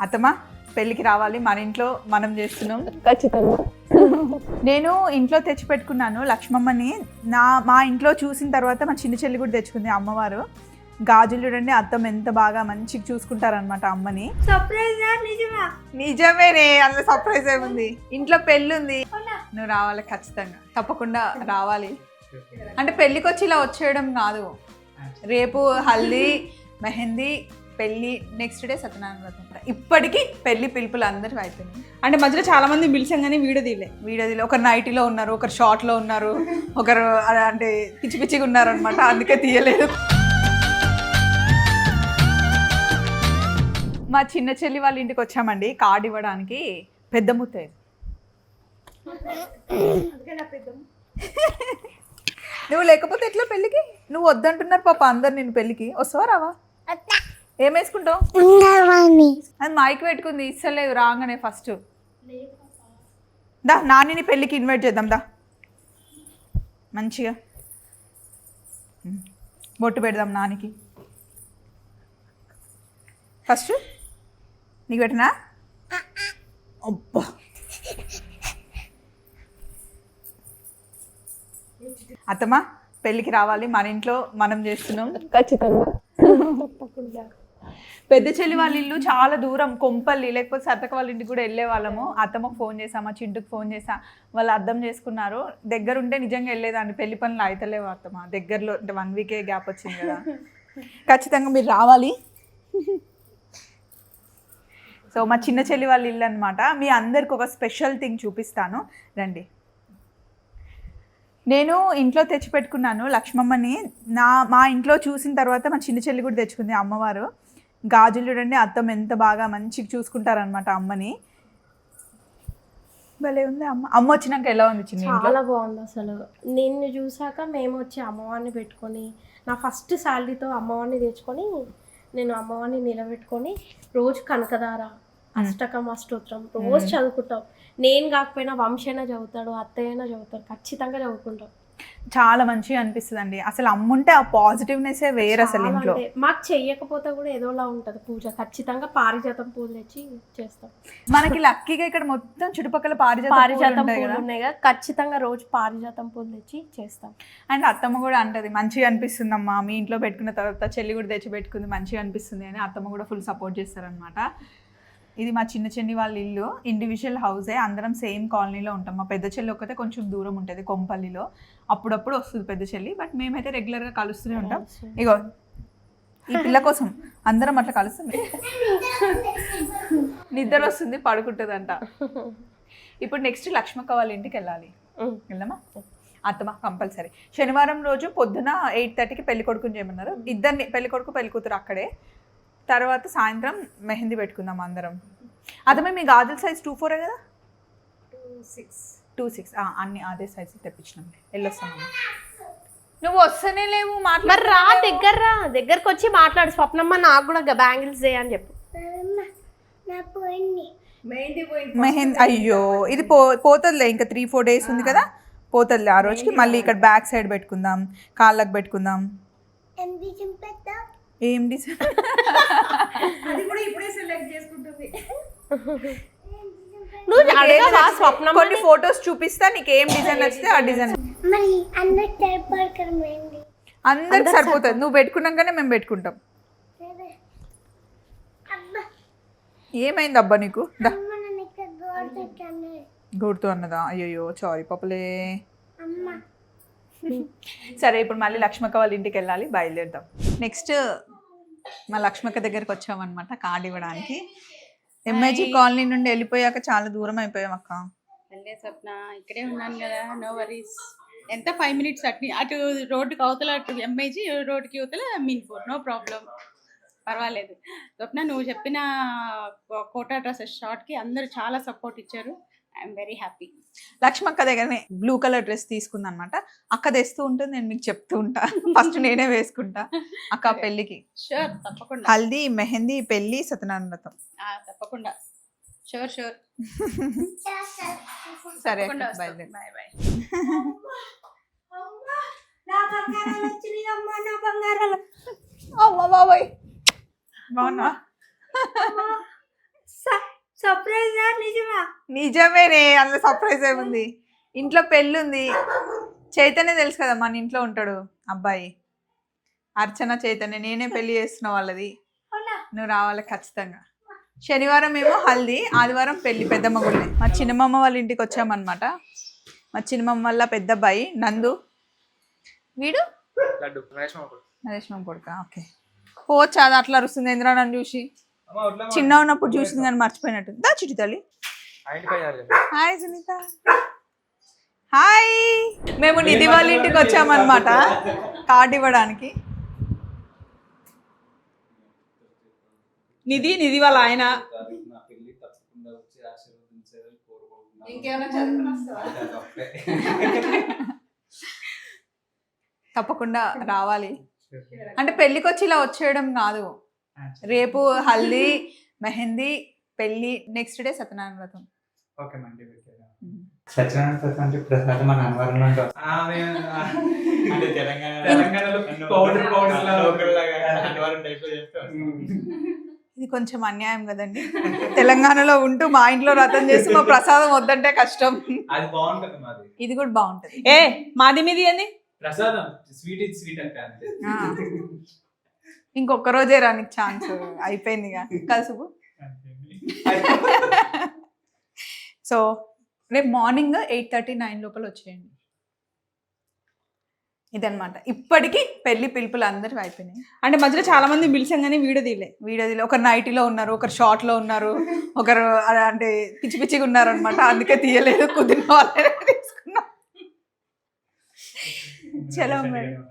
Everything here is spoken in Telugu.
అత్తమ్మ పెళ్ళికి రావాలి మన ఇంట్లో మనం చేస్తున్నాం. ఖచ్చితంగా. నేను ఇంట్లో తెచ్చి పెట్టుకున్నాను లక్ష్మమ్మని. నా మా ఇంట్లో చూసిన తర్వాత మా చిన్న చెల్లి కూడా తెచ్చుకుంది అమ్మవారు. గాజులు చూడండి అత్తమ్మ ఎంత బాగా మంచిగా చూసుకుంటారనమాట అమ్మని. సర్ప్రైజ్ నిజమా? నిజమేనే అందులో సర్ప్రైజ్ ఏముంది? ఇంట్లో పెళ్ళి ఉంది నువ్వు రావాలి ఖచ్చితంగా. తప్పకుండా రావాలి. అంటే పెళ్ళికి వచ్చి ఇలా వచ్చేయడం కాదు. రేపు హల్దీ మెహందీ పెళ్ళి నెక్స్ట్ డే సత్యనారాయణ వ్రతం ఇప్పటికీ పెళ్ళి పిలుపులు అందరూ అయిపోయినాయి అంటే మధ్యలో చాలా మంది పిలిచాం కానీ వీడియో తీయలే. వీడియోలో ఒకరు నైటీలో ఉన్నారు ఒకరు షార్ట్లో ఉన్నారు ఒకరు అంటే పిచ్చి పిచ్చిగా ఉన్నారు అనమాట అందుకే తీయలేదు. మా చిన్న చెల్లి వాళ్ళ ఇంటికి వచ్చామండి. కార్డు ఇవ్వడానికి పెద్ద ముత్తైదు. నువ్వు లేకపోతే ఎట్లా పెళ్ళికి? నువ్వు వద్దంటున్నారు పాప అందరు నేను పెళ్ళికి. వస్తావా రావా? ఏం వేసుకుంటావు అది మైక్ పెట్టుకుంది ఇస్తలేదు రాగానే ఫస్ట్. దా నానిని పెళ్ళికి ఇన్వైట్ చేద్దాం దా. మంచిగా. బొట్టు పెడదాం నానికి. ఫస్ట్ నీకు పెట్టినా? అబ్బా. అత్తమ్మ పెళ్ళికి రావాలి మన ఇంట్లో మనం చేస్తున్నాం. ఖచ్చితంగా. పెద్ద చెల్లి వాళ్ళ ఇల్లు చాలా దూరం కొంపల్లి లేకపోతే సత్తక వాళ్ళ ఇంటికి కూడా వెళ్ళే వాళ్ళము. అత్తమ్మకు ఫోన్ చేసా మా చింటుకు ఫోన్ చేసా వాళ్ళు అర్థం చేసుకున్నారు. దగ్గర ఉంటే నిజంగా వెళ్ళేదాన్ని పెళ్ళి పనులు అయితలేవు అత్తమ్మ. దగ్గరలో అంటే వన్ వీకే గ్యాప్ వచ్చింది కదా. ఖచ్చితంగా మీరు రావాలి. సో మా చిన్న చెల్లి వాళ్ళ ఇల్లు అనమాట మీ అందరికి ఒక స్పెషల్ థింగ్ చూపిస్తాను. రండి. నేను ఇంట్లో తెచ్చి పెట్టుకున్నాను లక్ష్మమ్మని. నా మా ఇంట్లో చూసిన తర్వాత మా చిన్న చెల్లి కూడా తెచ్చుకుంది అమ్మవారు. గాజులు చూడండి అత్తమ్మ ఎంత బాగా మంచిగా చూసుకుంటారనమాట అమ్మని. భలే ఉంది అమ్మ. అమ్మ వచ్చినాక ఎలా ఉంది చిన్న చాలా బాగుంది అసలు. నిన్ను చూసాక మేము వచ్చి అమ్మవారిని పెట్టుకొని నా ఫస్ట్ శాలరీతో అమ్మవారిని తెచ్చుకొని నేను అమ్మవారిని నిలబెట్టుకొని రోజు కనకదార అష్టకం అష్టోత్తరం రోజు చదువుకుంటాం. నేను కాకపోయినా వంశైనా చదువుతాడు అత్తయ్యనా చదువుతాడు ఖచ్చితంగా చదువుకుంటాం. చాలా మంచిగా అనిపిస్తుంది అండి అసలు అమ్ముంటే ఆ పాజిటివ్నెస్సే వేరు అసలు ఇంట్లో. మాకు చెయ్యకపోతే కూడా ఏదోలా ఉంటుంది పూజ. ఖచ్చితంగా పారిజాతం పూలు తెచ్చి చేస్తాం. మనకి లక్కీగా ఇక్కడ మొత్తం చుట్టుపక్కల పారిజాత పారిజాతం పూలు ఉన్నాయి కదా. ఖచ్చితంగా రోజు పారిజాతం పూలు తెచ్చి చేస్తాం. అండ్ అత్తమ్మ కూడా అంటది మంచిగా అనిపిస్తుంది అమ్మా మీ ఇంట్లో పెట్టుకున్న తర్వాత చెల్లి కూడా తెచ్చి పెట్టుకుంది మంచిగా అనిపిస్తుంది అని అత్తమ్మ కూడా ఫుల్ సపోర్ట్ చేస్తారనమాట ఇది మా చిన్న చెల్లి వాళ్ళ ఇల్లు. ఇండివిజువల్ హౌసే అందరం సేమ్ కాలనీలో ఉంటాం. మా పెద్ద చెల్లి ఒక్కతే కొంచెం దూరం ఉంటుంది కొంపల్లిలో. అప్పుడప్పుడు వస్తుంది పెద్ద చెల్లి బట్ మేమైతే రెగ్యులర్గా కలుస్తూనే ఉంటాం. ఇగో ఈ పిల్ల కోసం అందరం అట్లా కలుస్తుంది నిద్ర వస్తుంది పడుకుంటుందంట. ఇప్పుడు నెక్స్ట్ లక్ష్మక్క వాళ్ళ ఇంటికి వెళ్ళాలి. వెళ్దామా? అత్తమా కంపల్సరీ. శనివారం రోజు పొద్దున ఎయిట్ థర్టీకి పెళ్ళి కొడుకుని చేయమన్నారు. ఇద్దరిని పెళ్ళి కొడుకు పెళ్ళి కూతురు అక్కడే. తర్వాత సాయంత్రం మెహందీ పెట్టుకుందాం అందరం. అతమే మీ గాజుల సైజ్ టూ ఫోరే కదా? టూ సిక్స్ అన్ని అదే సైజ్ తెప్పించినాం. వెళ్ళొస్తామమ్మా నువ్వు వస్తేనే లేవు మరి రా మాట్లాడు దగ్గర రా. దగ్గరకు వచ్చి మాట్లాడు. స్వప్నమ్మ నాకు కూడా బ్యాంగిల్స్ చేయని చెప్పు. మెహందీ అయ్యో ఇది పో పోతుందిలే. ఇంకా త్రీ ఫోర్ డేస్ ఉంది కదా. పోతుందిలే ఆ రోజుకి. మళ్ళీ ఇక్కడ బ్యాక్ సైడ్ పెట్టుకుందాం. కాళ్ళకు పెట్టుకుందాం. ఏం డిజైన్ నువ్వు అడగవా కొన్ని ఫొటోస్ చూపిస్తా నీకు ఏం డిజైన్ నచ్చితే ఆ డిజైన్. మరి అందరికి సరిపోతుంది. నువ్వు పెట్టుకున్నాకనే మేము పెట్టుకుంటాం. అబ్బా. ఏమైంది అబ్బా నీకు? గుర్తు అన్నదా? అయ్యయ్యో సారీ పప్పులే అమ్మ. సరే ఇప్పుడు మళ్ళీ లక్ష్మక్క వాళ్ళ ఇంటికి వెళ్ళాలి బయలుదేరుదాం. నెక్స్ట్ మా లక్ష్మక్క దగ్గరికి వచ్చామన్నమాట కార్డు ఇవ్వడానికి. ఎంఐజీ కాలనీ నుండి వెళ్ళిపోయాక చాలా దూరం అయిపోయాం అక్క. వెళ్ళే స్వప్న ఇక్కడే ఉన్నాను కదా నో వరీస్ ఎంత ఫైవ్ మినిట్స్ అటు అటు రోడ్డుకి అవతల అటు ఎంఐజీ రోడ్డుకి అవతల మీన్పూర్ నో ప్రాబ్లం పర్వాలేదు. స్వప్న నువ్వు చెప్పిన కోటా డ్రెస్సెస్ షార్ట్కి అందరూ చాలా సపోర్ట్ ఇచ్చారు. ఐఎమ్ వెరీ హ్యాపీ లక్ష్మక్క దగ్గరనే బ్లూ కలర్ డ్రెస్ తీసుకుంది అనమాట అక్క తెస్తూ ఉంటుంది నేను మీకు చెప్తూ ఉంటా. ఫస్ట్ నేనే వేసుకుంటా. అక్క పెళ్ళికి. షూర్ తప్పకుండా. హల్దీ మెహందీ పెళ్ళి సత్యనారాయణ వ్రతం తప్పకుండా. షూర్ షూర్ సరే అక్క, బయలుదేరు. బాయ్ బాయ్ నా బాగున్నా నిజమేనే అందులో సర్ప్రైజ్ ఏముంది? ఇంట్లో పెళ్ళి ఉంది చైతన్య తెలుసు కదా మన ఇంట్లో ఉంటాడు అబ్బాయి. అర్చన చైతన్య నేనే పెళ్ళి చేస్తున్న వాళ్ళది. నువ్వు రావాలి ఖచ్చితంగా. శనివారం ఏమో హల్దీ ఆదివారం పెళ్ళి పెద్దమ్మ గుళ్ళే మా చిన్నమ్మ వాళ్ళ ఇంటికి వచ్చామన్నమాట. మా చిన్నమ్మ వల్ల పెద్ద అబ్బాయి నందు. వీడు. నరేష్ మామ కొడుక. ఓకే. పోవచ్చు? అది అట్లా అరుస్తుంది. ఇంద్రా నన్ను చూసి. చిన్న ఉన్నప్పుడు చూసింది కానీ మర్చిపోయినట్టు. దా చిటి తల్లి. హాయ్ సునీత. హాయ్. మేము నిధి వాళ్ళ ఇంటికి వచ్చామన్నమాట. కార్డు ఇవ్వడానికి. నిధి నిధి వాళ్ళ ఆయన. తప్పకుండా రావాలి. అంటే పెళ్ళికి వచ్చి ఇలా వచ్చేయడం కాదు. రేపు హల్దీ మెహందీ పెళ్ళి నెక్స్ట్ డే సత్యనారాయణ వ్రతం. ఓకే మండి పెట్టాను సత్యనారాయణ వ్రతం అంటే ప్రసాదం మన అన్నవరంలో ఉంటుంది. అంటే తెలంగాణ తెలంగాణలో పౌడర్ పౌడర్ లా లోకల్ లాగా అన్నవరం type లో చేస్తారు. ఇది కొంచెం అన్యాయం కదండి. తెలంగాణలో ఉంటూ మా ఇంట్లో వ్రతం చేసి మా ప్రసాదం వద్దంటే కష్టం. అది బాగుంటుంది మాది. ఇది కూడా బాగుంటది. ఏ మాది మీది ఏంది? ప్రసాదం. స్వీట్ ఇది స్వీట్ అంటే. ఇంకొక రోజే రానికి ఛాన్స్ అయిపోయింది ఇక. కలుసుకు. సో రేపు మార్నింగ్ ఎయిట్ థర్టీ నైన్ లోపల వచ్చేయండి. ఇదన్నమాట. ఇప్పటికీ పెళ్ళి పిలుపులు అందరూ అయిపోయినాయి. అంటే మధ్యలో చాలా మంది పిలిచాం కానీ వీడియో తీయలే. వీడియోలో ఒకరు నైటీలో ఉన్నారు ఒకరు షార్ట్లో ఉన్నారు ఒకరు అలా అంటే పిచ్చి పిచ్చిగా ఉన్నారు అనమాట అందుకే తీయలేదు కుదిరిన వాళ్ళే తీసుకున్నాం. చలో మేడం